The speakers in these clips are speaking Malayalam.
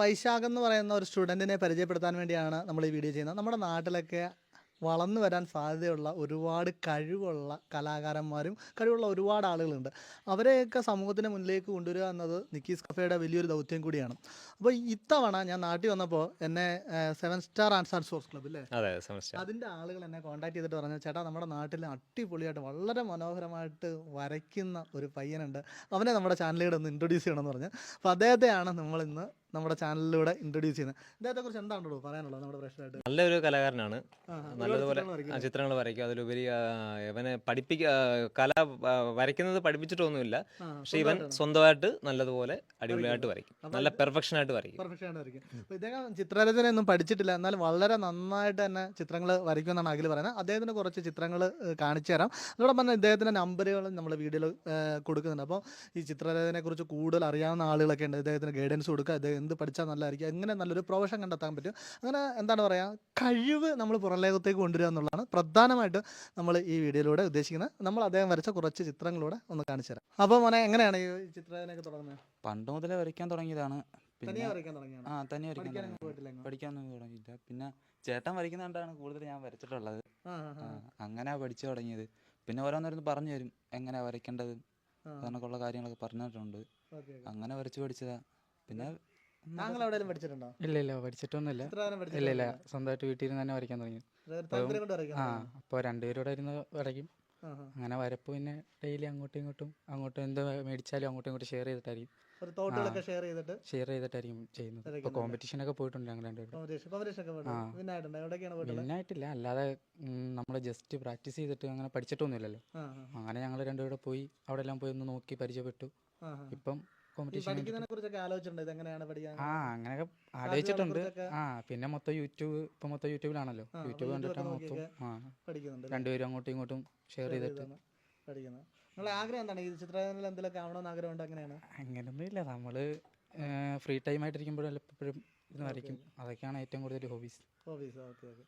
വൈശാഖ് എന്ന് പറയുന്ന ഒരു സ്റ്റുഡന്റിനെ പരിചയപ്പെടുത്താൻ വേണ്ടിയാണ് നമ്മൾ ഈ വീഡിയോ ചെയ്യുന്നത്. നമ്മുടെ നാട്ടിലൊക്കെ വളർന്നു വരാൻ സാധ്യതയുള്ള ഒരുപാട് കഴിവുള്ള കലാകാരന്മാരും കഴിവുള്ള ഒരുപാട് ആളുകളുണ്ട്. അവരെയൊക്കെ സമൂഹത്തിന് മുന്നിലേക്ക് കൊണ്ടുവരിക എന്നത് നിക്കീസ് കഫയുടെ വലിയൊരു ദൗത്യം കൂടിയാണ്. അപ്പോൾ ഇത്തവണ ഞാൻ നാട്ടിൽ വന്നപ്പോൾ എന്നെ seven star and arts sports club അല്ലേ അതിന്റെ ആളുകൾ എന്നെ കോൺടാക്ട് ചെയ്തിട്ട് പറഞ്ഞു ചേട്ടാ നമ്മുടെ നാട്ടിൽ അടിപൊളിയായിട്ട് വളരെ മനോഹരമായിട്ട് വരയ്ക്കുന്ന ഒരു പയ്യനുണ്ട്. അവനെ നമ്മുടെ ചാനലിലൂടെ ഒന്ന് ഇൻട്രൊഡ്യൂസ് ചെയ്യണമെന്ന് പറഞ്ഞു. അപ്പോൾ അദ്ദേഹത്തെയാണ് നമ്മൾ ഇന്ന് നമ്മുടെ ചാനലിലൂടെ ഇൻട്രൊഡ്യൂസ് ചെയ്യുന്നത്. ഇദ്ദേഹത്തെക്കുറിച്ച് എന്താണല്ലോ പറയാനുള്ളത് നമ്മുടെ പ്രശ്നമായിട്ട് നല്ലൊരു കലാകാരനാണ്. നല്ലതുപോലെ ചിത്രങ്ങൾ വരയ്ക്കും. അതിലുപരി ഇവനെ പഠിപ്പിക്ക കല വരയ്ക്കുന്നത് പഠിപ്പിച്ചിട്ടൊന്നുമില്ല. പക്ഷെ ഇവൻ സ്വന്തമായിട്ട് നല്ലതുപോലെ അടിപൊളിയായിട്ട് വരയ്ക്കും. നല്ല പെർഫെക്ഷൻ ആയിട്ട് വരയ്ക്കും. പെർഫെക്ഷൻ ആയിട്ട് വരയ്ക്കും ഇദ്ദേഹം ചിത്രരചനയൊന്നും പഠിച്ചിട്ടില്ല. എന്നാലും വളരെ നന്നായിട്ട് തന്നെ ചിത്രങ്ങൾ വരയ്ക്കുമെന്നാണ് അഖിൽ പറയുന്നത്. അദ്ദേഹത്തിന് കുറച്ച് ചിത്രങ്ങൾ കാണിച്ചു തരാം. അതോടൊപ്പം തന്നെ ഇദ്ദേഹത്തിന്റെ നമ്പറുകൾ നമ്മൾ വീഡിയോയിൽ കൊടുക്കുന്നുണ്ട്. അപ്പോൾ ഈ ചിത്രരചനയെക്കുറിച്ച് കൂടുതൽ അറിയാവുന്ന ആളുകളൊക്കെ ഉണ്ട്. ഇദ്ദേഹത്തിന് ഗൈഡൻസ് കൊടുക്കുക. അദ്ദേഹം എന്ത് പഠിച്ചാൽ നല്ലതായിരിക്കും എങ്ങനെ നല്ലൊരു പ്രൊഫഷൻ കണ്ടെത്താൻ പറ്റും അങ്ങനെ എന്താണ് പറയുക കഴിവ് നമ്മൾ പുറംലോകത്തേക്ക് കൊണ്ടുവരിക എന്നുള്ളതാണ് പ്രധാനമായിട്ട് നമ്മൾ ഈ വീഡിയോയിലൂടെ ഉദ്ദേശിക്കുന്നത്. നമ്മൾ അദ്ദേഹം വരച്ച കുറച്ച് ചിത്രങ്ങളിലൂടെ ഒന്ന് കാണിച്ചു തരാം. അപ്പോൾ മോനെ എങ്ങനെയാണ് ഈ ചിത്രരചനയൊക്കെ തുടങ്ങുന്നത്? പണ്ട് മുതലേ വരയ്ക്കാൻ തുടങ്ങിയതാണ്. പിന്നെ ആ തന്നെ വരയ്ക്കാൻ പഠിക്കാനൊന്നും തുടങ്ങിയില്ല പിന്നെ ചേട്ടൻ വരയ്ക്കുന്ന കണ്ടാണ് കൂടുതൽ ഞാൻ വരച്ചിട്ടുള്ളത്. അങ്ങനെ പഠിച്ചു തുടങ്ങിയത്. പിന്നെ ഓരോന്നോരോന്ന് പറഞ്ഞു തരും എങ്ങനെ വരയ്ക്കേണ്ടത്. അങ്ങനെയൊക്കെയുള്ള കാര്യങ്ങളൊക്കെ പറഞ്ഞിട്ടുണ്ട്. അങ്ങനെ വരച്ചു പഠിച്ചതാ. പിന്നെ താങ്കൾ എവിടെയെങ്കിലും പഠിച്ചിട്ടുണ്ടോ? ഇല്ല ഇല്ല പഠിച്ചിട്ടൊന്നുമില്ല ഇല്ല ഇല്ല സ്വന്തമായിട്ട് വീട്ടിൽ നിന്ന് തന്നെ വരയ്ക്കാൻ തുടങ്ങി. ആ അപ്പോൾ രണ്ടുപേരോടെ ഇരുന്ന് വരയ്ക്കും. അങ്ങനെ വരപ്പ് പിന്നെ ഡെയിലി അങ്ങോട്ടും ഇങ്ങോട്ടും അങ്ങോട്ടും എന്ത് മേടിച്ചാലും അങ്ങോട്ടും ഇങ്ങോട്ടും ഷെയർ ചെയ്തിട്ടായിരിക്കും. ഷെയർ ചെയ്തിട്ട് ഷെയർ ചെയ്തിട്ടായിരിക്കും ചെയ്യുന്നത്. ഇപ്പൊ കോമ്പറ്റീഷൻ ഒക്കെ പോയിട്ടുണ്ട് ഞങ്ങൾ രണ്ടുപേരും വിന്നായിട്ടില്ല അല്ലാതെ നമ്മൾ ജസ്റ്റ് പ്രാക്ടീസ് ചെയ്തിട്ട് അങ്ങനെ പഠിച്ചിട്ടൊന്നുമില്ലല്ലോ. അങ്ങനെ ഞങ്ങൾ രണ്ടുപേരും പോയി അവിടെ എല്ലാം പോയി ഒന്ന് നോക്കി പരിചയപ്പെട്ടു. ഇപ്പം പഠിക്കുന്നതിനെ കുറിച്ചൊക്കെ ആലോചിച്ചിട്ടുണ്ട്? ഇത് എങ്ങനെയാണ് പഠിക്കാൻ ആ അങ്ങനെയൊക്കെ ആലോചിച്ചിട്ടുണ്ട്. ആ പിന്നെ മൊത്തം യൂട്യൂബ് ഇപ്പൊ മൊത്തം യൂട്യൂബിലാണല്ലോ. യൂട്യൂബ് കണ്ടിട്ടാണ് മൊത്തം. ആ പഠിക്കുന്നുണ്ട് രണ്ടുപേരും അങ്ങോട്ടും ഇങ്ങോട്ടും ഷെയർ ചെയ്തിട്ട്. പഠിക്കുന്നത് നിങ്ങളെ ആഗ്രഹം എന്താണ്? ഈ ചിത്രരചനയിൽ എന്തെങ്കിലുമൊക്കെ ആവണമെന്ന് ആഗ്രഹമുണ്ട്? അങ്ങനെയാണ് അങ്ങനൊന്നുമില്ല. നമ്മൾ ഫ്രീ ടൈം ആയിട്ടിരിക്കുമ്പോഴും എപ്പോഴും ഇത് വരയ്ക്കും. അതൊക്കെയാണ് ഏറ്റവും കൂടുതൽ ഹോബീസ് ഹോബീസ് ഓക്കെ ഓക്കെ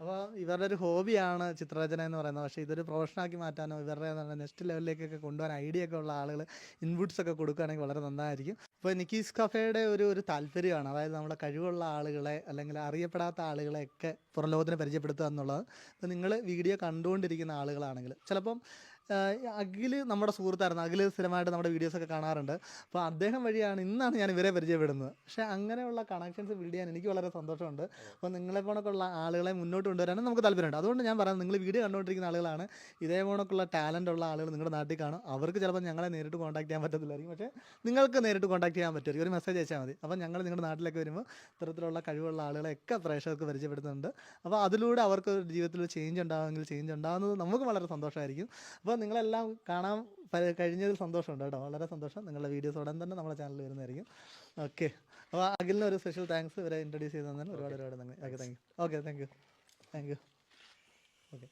അപ്പോൾ ഇവരുടെ ഒരു ഹോബിയാണ് ചിത്രരചന എന്ന് പറയുന്നത്. പക്ഷേ ഇതൊരു പ്രൊഫഷനാക്കി മാറ്റാനോ ഇവരുടെ നെക്സ്റ്റ് ലെവലിലേക്കൊക്കെ കൊണ്ടുപോകാൻ ഐഡിയ ഒക്കെ ഉള്ള ആളുകൾ ഇൻപുട്സ് ഒക്കെ കൊടുക്കുകയാണെങ്കിൽ വളരെ നന്നായിരിക്കും. ഇപ്പോൾ നിക്കീസ് കഫേയുടെ ഒരു ഒരു താല്പര്യമാണ്. അതായത് നമ്മുടെ കഴിവുള്ള ആളുകളെ അല്ലെങ്കിൽ അറിയപ്പെടാത്ത ആളുകളെ ഒക്കെ പുറം ലോകത്തിന് പരിചയപ്പെടുത്തുക എന്നുള്ളത്. ഇപ്പോൾ നിങ്ങൾ വീഡിയോ കണ്ടുകൊണ്ടിരിക്കുന്ന ആളുകളാണെങ്കിൽ ചിലപ്പം അഖിൽ നമ്മുടെ സുഹൃത്തായിരുന്നു. അഖിൽ സ്ഥിരമായിട്ട് നമ്മുടെ വീഡിയോസൊക്കെ കാണാറുണ്ട്. അപ്പോൾ അദ്ദേഹം വഴിയാണ് ഇന്നാണ് ഞാൻ ഇവരെ പരിചയപ്പെടുന്നത്. പക്ഷേ അങ്ങനെയുള്ള കണക്ഷൻസ് ബിൽഡ് ചെയ്യാൻ എനിക്ക് വളരെ സന്തോഷമുണ്ട്. അപ്പോൾ നിങ്ങളെ പോണക്കുള്ള ആളുകളെ മുന്നോട്ട് കൊണ്ടുവരാനും നമുക്ക് താല്പര്യമുണ്ട്. അതുകൊണ്ട് ഞാൻ പറയാം നിങ്ങൾ വീഡിയോ കണ്ടുകൊണ്ടിരിക്കുന്ന ആളുകളാണ്. ഇതേ പോണക്കുള്ള ടാലന്റ് ഉള്ള ആളുകൾ നിങ്ങളുടെ നാട്ടിൽ കാണും. അവർക്ക് ചിലപ്പോൾ ഞങ്ങളെ നേരിട്ട് കോൺടാക്ട് ചെയ്യാൻ പറ്റത്തില്ലായിരിക്കും. പക്ഷേ നിങ്ങൾക്ക് നേരിട്ട് കോൺടാക്ട് ചെയ്യാൻ പറ്റുമായിരിക്കും. ഒരു മെസ്സേജ് അയച്ചാൽ മതി. അപ്പോൾ ഞങ്ങൾ നിങ്ങളുടെ നാട്ടിലേക്ക് വരുമ്പോൾ ഇത്തരത്തിലുള്ള കഴിവുള്ള ആളുകളെയൊക്കെ പ്രേക്ഷകർക്ക് പരിചയപ്പെടുത്തുന്നുണ്ട്. അപ്പോൾ അതിലൂടെ അവർക്ക് ജീവിതത്തിൽ ചേഞ്ച് ഉണ്ടാകുമെങ്കിൽ ചേഞ്ച് ഉണ്ടാകുന്നത് നമുക്ക് വളരെ സന്തോഷമായിരിക്കും. അപ്പോൾ നിങ്ങളെല്ലാം കാണാൻ കഴിഞ്ഞതിൽ സന്തോഷമുണ്ട് കേട്ടോ. വളരെ സന്തോഷം. നിങ്ങളുടെ വീഡിയോസ് ഉടൻ തന്നെ നമ്മുടെ ചാനലിൽ വരുന്നതായിരിക്കും. ഓക്കെ അപ്പോൾ അഖിലിന് ഒരു സ്പെഷ്യൽ താങ്ക്സ് ഇവരെ ഇൻട്രൊഡ്യൂസ് ചെയ്ത് തന്നതിന് ഒരുപാട് ഒരുപാട് നന്ദി. Okay thank you okay thank you thank you okay